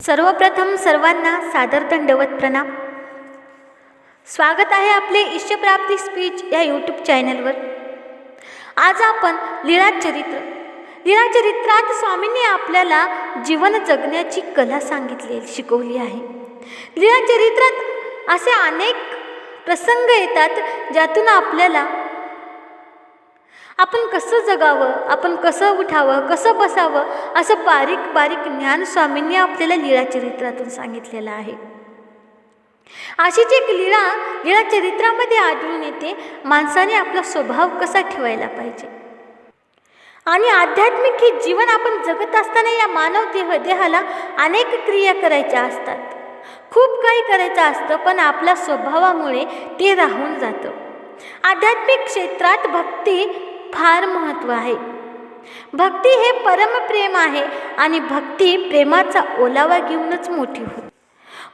सर्वप्रथम सर्वांना सादर दंडवत प्रणाम. स्वागत आहे आपले इष्टप्राप्ती स्पीच या यूट्यूब चॅनलवर आज आपण लीळाचरित्र लीळाचरित्रात स्वामींनी आपल्याला जीवन जगण्याची कला सांगितली शिकवली आहे. लीळाचरित्रात असे अनेक प्रसंग येतात ज्यातून आपल्याला आपण कसं जगावं आपण कसं उठावं कसं बसावं असं बारीक बारीक ज्ञान स्वामींनी आपल्याला लीळा चरित्रातून सांगितलेलं आहे. अशीच एक लीळा लीळा चरित्रामध्ये आढळून येते माणसाने आपला स्वभाव कसा ठेवायला पाहिजे. आणि आध्यात्मिक हे जीवन आपण जगत असताना या मानव देह देहाला अनेक क्रिया करायच्या असतात. खूप काही करायचं असतं पण आपल्या स्वभावामुळे ते राहून जातं. आध्यात्मिक क्षेत्रात भक्ती फार महत्त्व आहे. भक्ती हे परमप्रेम आहे आणि भक्ती प्रेमाचा ओलावा घेऊनच मोठी होते.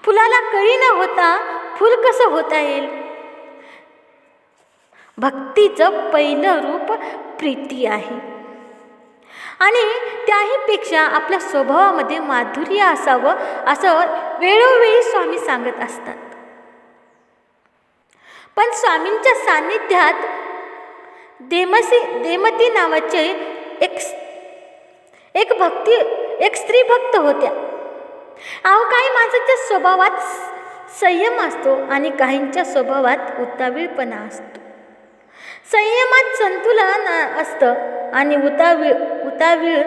फुलाला कळी न होता फुल कसं होता येईल? भक्तीचं पहिलं रूप प्रीती आहे. आणि त्याहीपेक्षा आपल्या स्वभावामध्ये माधुर्य असावं असं वेळोवेळी स्वामी सांगत असतात. पण स्वामींच्या सान्निध्यात देमसी देमती नावाचे एक एक भक्ती एक स्त्री भक्त होत्या. अहो काही माणसाच्या स्वभावात संयम असतो आणि काहींच्या स्वभावात उतावीळपणा असतो. संयमात संतुलन असतं आणि उतावीळ उतावीळ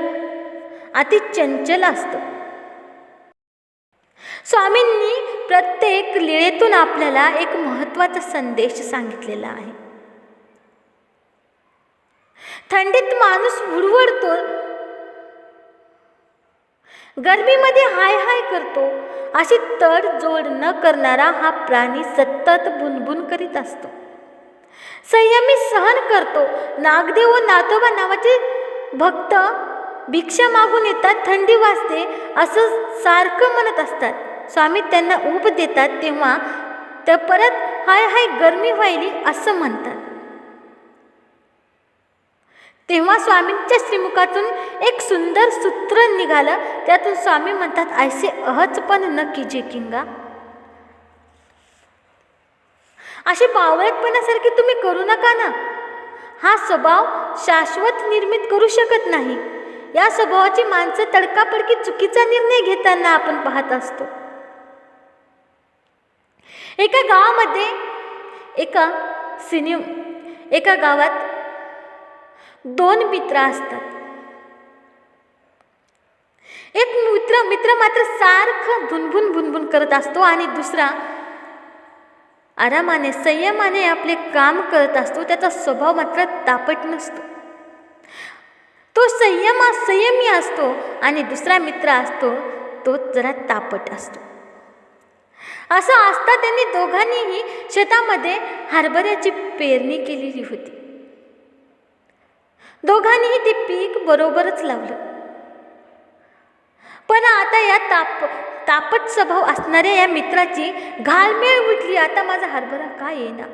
अति चंचल असतं. स्वामींनी प्रत्येक लीळेतून आपल्याला एक महत्त्वाचा संदेश सांगितलेला आहे. थंडीत माणूस हुडवडतो गर्मीमध्ये हाय हाय करतो. अशी तडजोड न करणारा हा प्राणी सतत बुनबुन करीत असतो. संयमी सहन करतो. नागदेव व नातोबा नावाचे भक्त भिक्षा मागून येतात थंडी वाजते असं सारखं म्हणत असतात. स्वामी त्यांना ऊब देतात तेव्हा तर परत हाय हाय गरमी व्हायली असं म्हणतात. तेव्हा स्वामींच्या श्रीमुखातून एक सुंदर सूत्र निघालं. त्यातून स्वामी म्हणतात ऐसे अहच पण न किजे किंगा. अशी बावळटपणासारखी तुम्ही करू नका ना. हा स्वभाव शाश्वत निर्मित करू शकत नाही. या स्वभावाची माणसं तडकापडकी चुकीचा निर्णय घेताना आपण पाहत असतो. एका गावामध्ये एका सिने एका गावात दोन मित्र असतात. एक मित्र मित्र मात्र सारखं भुनभुन भुनभुन करत असतो आणि दुसरा आरामाने संयमाने आपले काम करत असतो. त्याचा स्वभाव मात्र तापट नसतो. तो संयमा संयमी असतो आणि दुसरा मित्र असतो तो जरा तापट असतो. असं असता त्यांनी दोघांनीही शेतामध्ये हरभऱ्याची पेरणी केलेली होती. दोघांनीही ते पीक बरोबरच लावलं. पण आता या ताप तापट स्वभाव असणाऱ्या या मित्राची घालमेळ उठली. आता माझा हरभरा का येईना?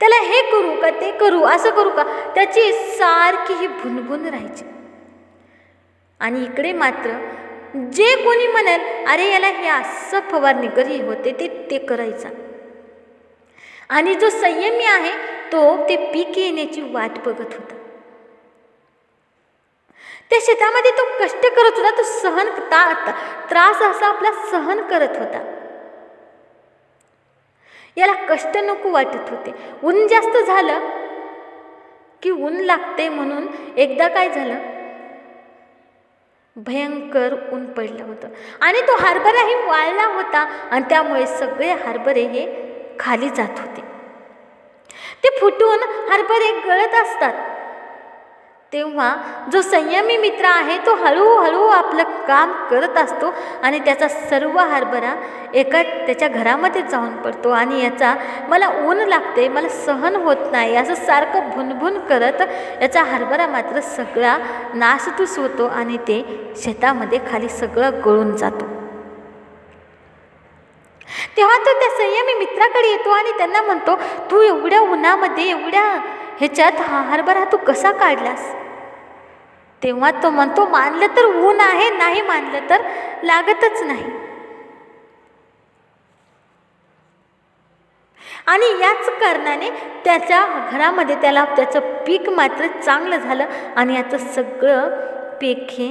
त्याला हे करू का ते करू असं करू का? त्याची सारखी ही भुनभुन राहायची. आणि इकडे मात्र जे कोणी म्हणेल अरे याला हे असं फवारणी करी होते ते ते करायचं. आणि जो संयमी आहे तो ते पीक येण्याची वाट बघत होता. त्या शेतामध्ये तो कष्ट करत होता तो सहन ता त्रास असा आपला सहन करत होता. याला कष्ट नको वाटत होते. ऊन जास्त झालं की ऊन लागते म्हणून एकदा काय झालं? भयंकर ऊन पडलं होतं. आणि तो हरभराही वाळला होता आणि त्यामुळे सगळे हरभरे हे खाली जात होते. ते फुटून हरभरे गळत असतात. तेव्हा जो संयमी मित्र आहे तो हळूहळू आपलं काम करत असतो आणि त्याचा सर्व हरभरा एका त्याच्या घरामध्ये जाऊन पडतो आणि याचा मला ऊन लागते मला सहन होत नाही असं सारखं भुनभुन करत याचा हरभरा मात्र सगळा नासतूस होतो आणि ते शेतामध्ये खाली सगळं गळून जातो. तेव्हा तो त्या संयमी मित्राकडे येतो आणि त्यांना म्हणतो तू एवढ्या उन्हामध्ये एवढ्या ह्याच्यात हा हरभरा तू कसा काढलास? तेव्हा तो म्हणतो मानलं तर ऊन आहे नाही मानलं तर लागतच नाही. आणि याच कारणाने त्याच्या घरामध्ये त्याला त्याचं पीक मात्र चांगलं झालं आणि याचं सगळं पीक हे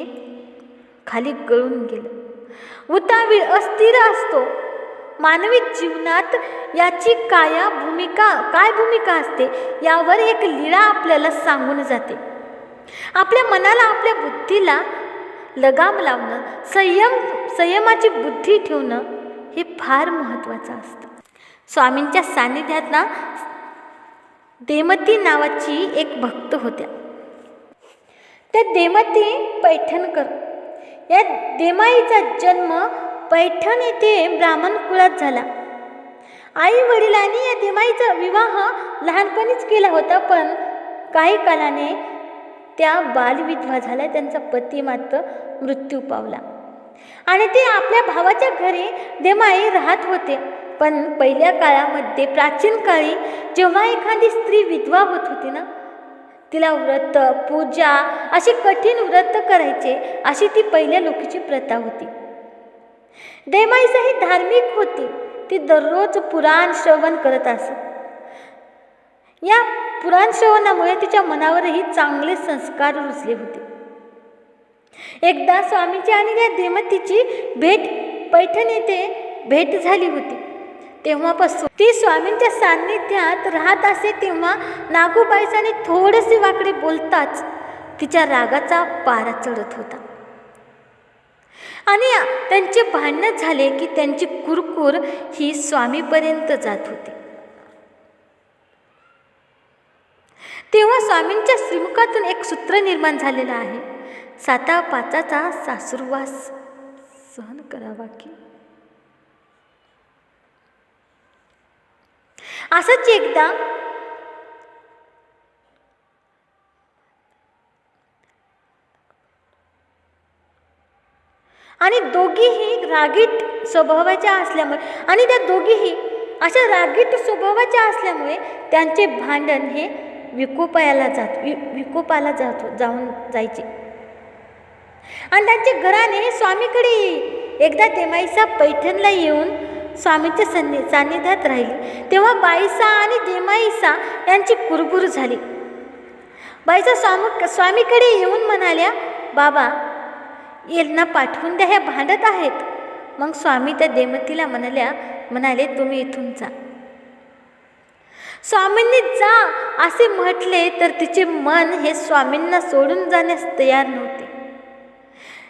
खाली गळून गेलं. उतावीळ अस्थिर असतो. मानवी जीवनात याची काया भूमिका काय भूमिका असते यावर एक लीळा आपल्याला सांगून जाते. आपल्या मनाला आपल्या बुद्धीला लगाम लावणं संयम संयमाची बुद्धी ठेवणं हे फार महत्त्वाचं असतं. स्वामींच्या सान्निध्यात ना देमती नावाची एक भक्त होत्या. त्या देमती पैठणकर या देमाईचा जन्म पैठण येथे ब्राह्मण कुळात झाला. आई वडिलांनी या देमाईचा विवाह लहानपणीच केला होता पण काही कालाने त्या बालविधवा झाल्या त्यांचा पती मात्र मृत्यू पावला. आणि ते आपल्या भावाच्या घरी देमाई राहत होते पण पहिल्या काळामध्ये प्राचीन काळी जेव्हा एखादी स्त्री विधवा होत होती ना तिला व्रत पूजा अशी कठीण व्रत करायचे अशी ती पहिल्या लोकीची प्रथा होती. देमाईसा ही धार्मिक होती. ती दररोज पुराण श्रवण करत असे. या पुराण श्रवणामुळे तिच्या मनावरही चांगले संस्कार रुजले होते. एकदा स्वामीची आणि त्या देमतीची भेट पैठण येथे भेट झाली होती. तेव्हापासून ती स्वामींच्या सान्निध्यात राहत असे तेव्हा नागूबाईसाने थोडेसे वाकडे बोलताच तिच्या रागाचा पारा चढत होता. आणि त्यांचे भांडणं झाले की त्यांची कुरकुर ही स्वामीपर्यंत जात होती. तेव्हा स्वामींच्या श्रीमुखातून एक सूत्र निर्माण झालेलं आहे. साता पाचाचा सासुरवास सहन करावा की? असंच एकदा आणि दोघीही रागीट स्वभावाच्या असल्यामुळे आणि त्या दोघीही अशा रागीट स्वभावाच्या असल्यामुळे त्यांचे भांडण हे विकोपायाला जात वि विकोपाला जात जाऊन जायचे. आणि त्यांचे घराने स्वामीकडे एकदा देमाईसा पैठणला येऊन स्वामीच्या सन्नि सान्निध्यात राहिली. तेव्हा बाईसा आणि देमाईसा यांची कुरबुर झाली. बाईसा स्वामी स्वामीकडे येऊन म्हणाल्या बाबा यांना पाठवून द्या ह्या भांडत आहेत. मग स्वामी त्या देमतीला म्हणाल्या म्हणाले तुम्ही इथून जा. स्वामींनी जा असे म्हटले तर तिचे मन हे स्वामींना सोडून जाण्यास तयार नव्हते.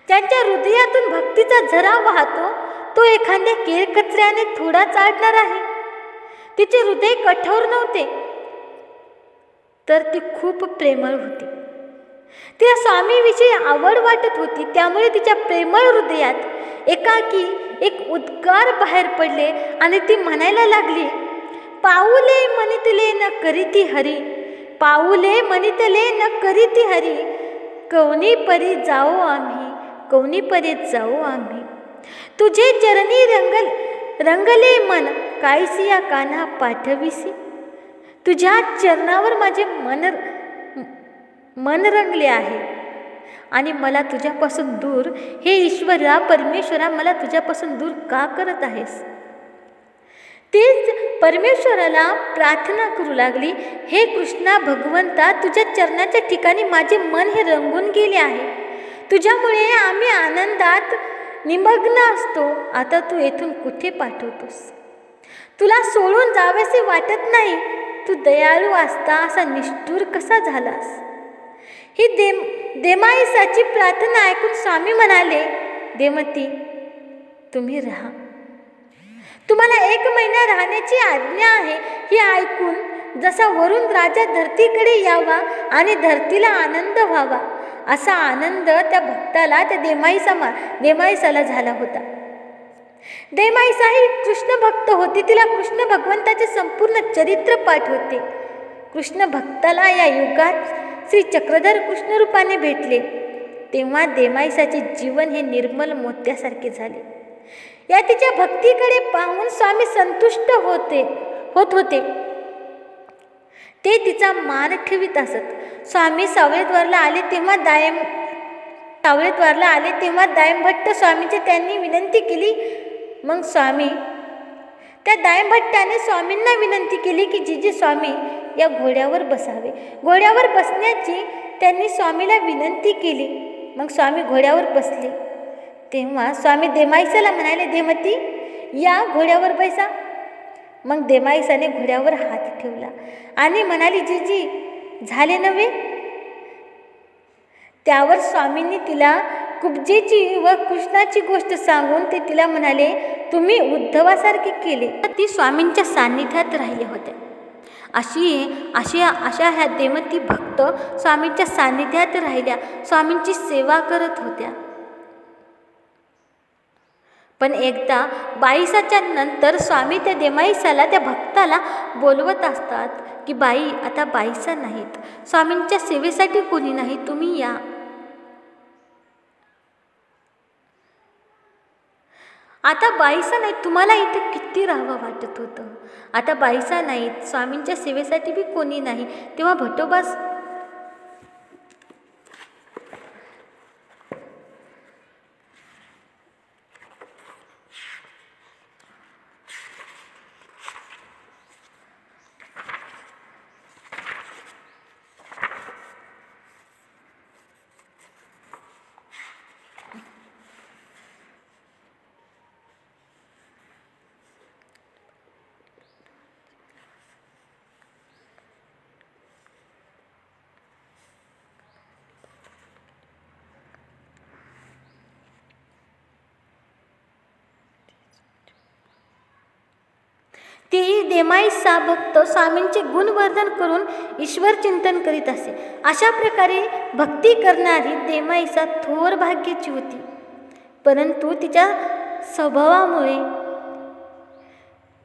त्यांच्या हृदयातून भक्तीचा झरा वाहतो तो एखाद्या केरकचऱ्याने थोडा चाडणार आहे. तिचे हृदय कठोर नव्हते तर ती खूप प्रेमळ होती. तिला स्वामीविषयी आवड वाटत होती त्यामुळे तिच्या प्रेमळ हृदयात एकाकी एक उद्गार बाहेर पडले आणि ती म्हणायला लागली पाऊले मनितले न करीती हरी पाऊले मनितले न करीती हरी कवनी परी जाओ आम्ही कवनी परीत जाऊ आम्ही. तुझे चरणी रंगल रंगले मन कायसिया कान्हा पाठविसी. तुझ्या चरणावर माझे मन मन रंगले आहे. आणि मला तुझ्यापासून दूर हे ईश्वरा परमेश्वरा मला तुझ्यापासून दूर का करत आहेस? तेच परमेश्वराला प्रार्थना करू लागली. हे कृष्णा भगवंता तुझ्या चरणाच्या ठिकाणी माझे मन हे रंगून गेले आहे. तुझ्यामुळे आम्ही आनंदात निमग्न असतो. आता तू येथून कुठे पाठवतोस? तुला सोडून जावेसे वाटत नाही. तू दयाळू असता असा निष्ठूर कसा झालास? ही देम देमाईसाची प्रार्थना ऐकून स्वामी म्हणाले देमती तुम्ही राहा. तुम्हाला एक महिना राहण्याची आज्ञा आहे ही ऐकून जसा वरून राजा धरतीकडे यावा आणि धरतीला आनंद व्हावा असा आनंद त्या भक्ताला त्या देमाईसा मा देमाईसाला झाला होता. देमाईसा ही कृष्ण भक्त होती तिला कृष्ण भगवंताचे संपूर्ण चरित्र पाठ होते. कृष्ण भक्ताला या युगात श्री चक्रधर कृष्णरूपाने भेटले. तेव्हा देमाईसाचे जीवन हे निर्मल मोत्यासारखे झाले. या तिच्या भक्तीकडे पाहून स्वामी संतुष्ट होते होत होते. ते तिचा मान ठेवीत असत. स्वामी सावळेद्वारला आले तेव्हा दायम सावळेद्वारला आले तेव्हा दायमभट्ट स्वामींची त्यांनी विनंती केली. मग स्वामी त्या दायभट्टाने स्वामींना विनंती केली की जिजी स्वामी या घोड्यावर बसावे. घोड्यावर बसण्याची त्यांनी स्वामीला विनंती केली. मग स्वामी घोड्यावर बसले. तेव्हा स्वामी देमाईसाला म्हणाले देमती या घोड्यावर बैसा. मग देमाईसाने घोड्यावर हात ठेवला आणि म्हणाली जीजी झाले नव्हे? त्यावर स्वामींनी तिला कुब्जेची व कृष्णाची गोष्ट सांगून ते तिला म्हणाले तुम्ही उद्धवासारखे केले. ती स्वामींच्या सान्निध्यात राहिल्या होत्या अशी अशी अशा ह्या देमती भक्त स्वामींच्या सान्निध्यात राहिल्या स्वामींची सेवा करत होत्या. पण एकदा बाईसाच्या नंतर स्वामी त्या देमाईसाला त्या भक्ताला बोलवत असतात की बाई आता बाईसा नाहीत. स्वामींच्या सेवेसाठी कोणी नाही तुम्ही या. आता बाईसा नाहीत तुम्हाला इथं किती राहावं वाटत होतं? आता बाईसा नाहीत स्वामींच्या सेवेसाठी बी कोणी नाही. तेव्हा भटोबास नेमाईसा भक्त स्वामींचे गुणवर्धन करून ईश्वर चिंतन करीत असे. अशा प्रकारे भक्ती करणारी नेमाईसा थोर भाग्याची होती. परंतु तिच्या स्वभावामुळे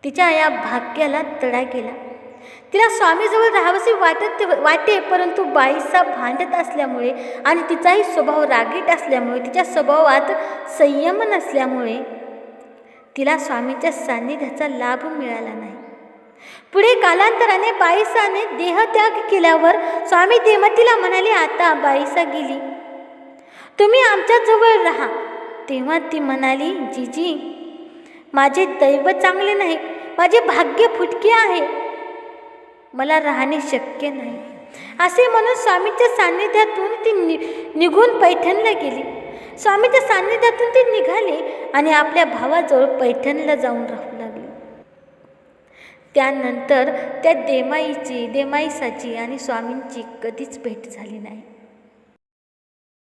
तिच्या या भाग्याला तडा गेला. तिला स्वामीजवळ राहावसे वाटत वाटे परंतु बाईसा भांडत असल्यामुळे आणि तिचाही स्वभाव रागीट असल्यामुळे तिच्या स्वभावात संयम नसल्यामुळे तिला स्वामीच्या सान्निध्याचा लाभ मिळाला नाही. पुढे कालांतराने बाईसाने देहत्याग केल्यावर स्वामी देमतीला म्हणाले आता बाईसा गेली. तुम्ही आमच्याजवळ राहा. तेव्हा ती म्हणाली जीजी माझे दैव चांगले नाही माझे भाग्य फुटके आहे. मला राहणे शक्य नाही. असे म्हणून स्वामीच्या सान्निध्यातून ती नि निघून पैठणला गेली. स्वामीच्या सान्निध्यातून ती निघाली आणि आपल्या भावाजवळ पैठणला जाऊन राहू. त्यानंतर त्या देमाईची देमाईसाची आणि स्वामींची कधीच भेट झाली नाही.